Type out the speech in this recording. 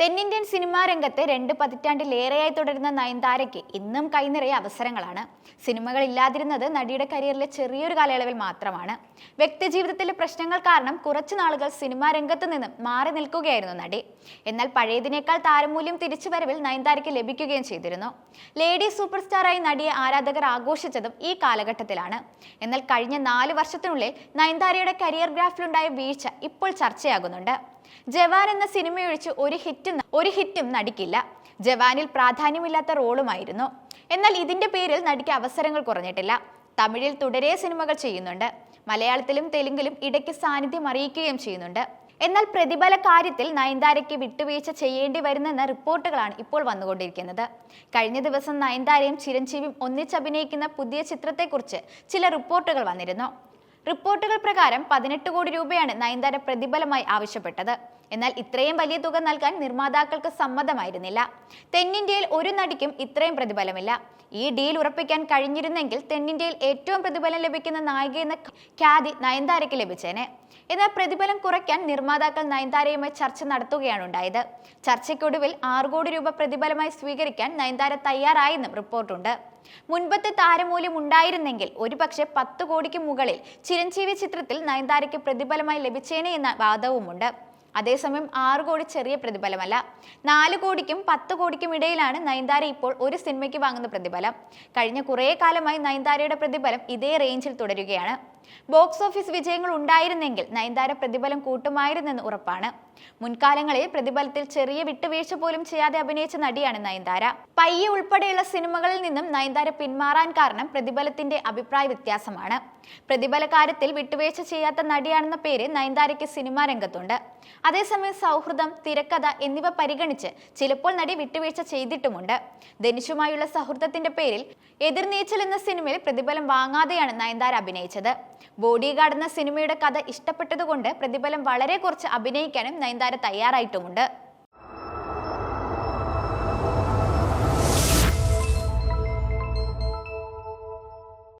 തെന്നിന്ത്യൻ സിനിമാ രംഗത്ത് രണ്ട് പതിറ്റാണ്ടിലേറെയായി തുടരുന്ന നയൻതാരയ്ക്ക് ഇന്നും കൈനിറയെ അവസരങ്ങളാണ്. സിനിമകൾ ഇല്ലാതിരുന്നത് നടിയുടെ കരിയറിലെ ചെറിയൊരു കാലയളവിൽ മാത്രമാണ്. വ്യക്തിജീവിതത്തിലെ പ്രശ്നങ്ങൾ കാരണം കുറച്ചു നാളുകൾ സിനിമാ രംഗത്ത് നിന്നും മാറി നിൽക്കുകയായിരുന്നു നടി. എന്നാൽ പഴയതിനേക്കാൾ താരമൂല്യം തിരിച്ചുവരവിൽ നയൻതാരയ്ക്ക് ലഭിക്കുകയും ചെയ്തിരുന്നു. ലേഡി സൂപ്പർ സ്റ്റാറായി നടിയെ ആരാധകർ ആഘോഷിച്ചതും ഈ കാലഘട്ടത്തിലാണ്. എന്നാൽ കഴിഞ്ഞ നാല് വർഷത്തിനുള്ളിൽ നയൻതാരയുടെ കരിയർ ഗ്രാഫിലുണ്ടായ വീഴ്ച ഇപ്പോൾ ചർച്ചയാകുന്നുണ്ട്. ജവാൻ എന്ന സിനിമയൊഴിച്ച് ഒരു ഹിറ്റും ഒരു ഹിറ്റും നടിക്കില്ല. ജവാനിൽ പ്രാധാന്യമില്ലാത്ത റോളുമായിരുന്നു. എന്നാൽ ഇതിന്റെ പേരിൽ നടിക്ക് അവസരങ്ങൾ കുറഞ്ഞിട്ടില്ല. തമിഴിൽ തുടരെ സിനിമകൾ ചെയ്യുന്നുണ്ട്. മലയാളത്തിലും തെലുങ്കിലും ഇടയ്ക്ക് സാന്നിധ്യം അറിയിക്കുകയും ചെയ്യുന്നുണ്ട്. എന്നാൽ പ്രതിഫല കാര്യത്തിൽ നയൻതാരയ്ക്ക് വിട്ടുവീഴ്ച ചെയ്യേണ്ടി വരുന്നെന്ന റിപ്പോർട്ടുകളാണ് ഇപ്പോൾ വന്നുകൊണ്ടിരിക്കുന്നത്. കഴിഞ്ഞ ദിവസം നയൻതാരയും ചിരഞ്ജീവിയും ഒന്നിച്ചഭിനയിക്കുന്ന പുതിയ ചിത്രത്തെക്കുറിച്ച് ചില റിപ്പോർട്ടുകൾ വന്നിരുന്നു. റിപ്പോർട്ടുകൾ പ്രകാരം പതിനെട്ട് കോടി രൂപയാണ് നയൻതാര പ്രതിഫലമായി ആവശ്യപ്പെട്ടത്. എന്നാൽ ഇത്രയും വലിയ തുക നൽകാൻ നിർമ്മാതാക്കൾക്ക് സമ്മതമായിരുന്നില്ല. തെന്നിന്ത്യയിൽ ഒരു നടിക്കും ഇത്രയും പ്രതിഫലമില്ല. ഈ ഡീൽ ഉറപ്പിക്കാൻ കഴിഞ്ഞിരുന്നെങ്കിൽ തെന്നിന്ത്യയിൽ ഏറ്റവും പ്രതിഫലം ലഭിക്കുന്ന നായിക എന്ന ഖ്യാതി നയൻതാരയ്ക്ക് ലഭിച്ചേനെ. എന്നാൽ പ്രതിഫലം കുറയ്ക്കാൻ നിർമ്മാതാക്കൾ നയൻതാരയുമായി ചർച്ച നടത്തുകയാണ് ഉണ്ടായത്. ചർച്ചയ്ക്കൊടുവിൽ ആറ് കോടി രൂപ പ്രതിഫലമായി സ്വീകരിക്കാൻ നയൻതാര തയ്യാറായെന്നും റിപ്പോർട്ടുണ്ട്. മുൻപത്തെ താരമൂല്യം ഉണ്ടായിരുന്നെങ്കിൽ ഒരുപക്ഷെ പത്ത് കോടിക്ക് മുകളിൽ ചിരഞ്ജീവി ചിത്രത്തിൽ നയൻതാരയ്ക്ക് പ്രതിഫലമായി ലഭിച്ചേനെ എന്ന വാദവുമുണ്ട്. അതേസമയം ആറ് കോടി ചെറിയ പ്രതിഫലമല്ല. നാല് കോടിക്കും പത്ത് കോടിക്കും ഇടയിലാണ് നയൻതാര ഇപ്പോൾ ഒരു സിനിമയ്ക്ക് വാങ്ങുന്ന പ്രതിഫലം. കഴിഞ്ഞ കുറേ കാലമായി നയൻതാരയുടെ പ്രതിഫലം ഇതേ റേഞ്ചിൽ തുടരുകയാണ്. ബോക്സ് ഓഫീസ് വിജയങ്ങൾ ഉണ്ടായിരുന്നെങ്കിൽ നയൻതാര പ്രതിഫലം കൂട്ടുമായിരുന്നെന്ന് ഉറപ്പാണ്. മുൻകാലങ്ങളിൽ പ്രതിഫലത്തിൽ ചെറിയ വിട്ടുവീഴ്ച പോലും ചെയ്യാതെ അഭിനയിച്ച നടിയാണ് നയൻതാര. പയ്യെ ഉൾപ്പെടെയുള്ള സിനിമകളിൽ നിന്നും നയൻതാര പിന്മാറാൻ കാരണം പ്രതിഫലത്തിന്റെ അഭിപ്രായ വ്യത്യാസമാണ്. പ്രതിഫല കാര്യത്തിൽ വിട്ടുവീഴ്ച ചെയ്യാത്ത നടിയാണെന്ന പേര് നയൻതാരയ്ക്ക് സിനിമാ രംഗത്തുണ്ട്. അതേസമയം സൗഹൃദം തിരക്കഥ എന്നിവ പരിഗണിച്ച് ചിലപ്പോൾ നടി വിട്ടുവീഴ്ച ചെയ്തിട്ടുമുണ്ട്. ധനുഷുമായുള്ള സൗഹൃദത്തിന്റെ പേരിൽ എതിർനീച്ചൽ എന്ന സിനിമയിൽ പ്രതിഫലം വാങ്ങാതെയാണ് നയൻതാര അഭിനയിച്ചത്. ബോഡി ഗാർഡ് എന്ന സിനിമയുടെ കഥ ഇഷ്ടപ്പെട്ടതുകൊണ്ട് പ്രതിഫലം വളരെ കുറച്ച് അഭിനയിക്കാനും നയൻതാര തയ്യാറായിട്ടുമുണ്ട്.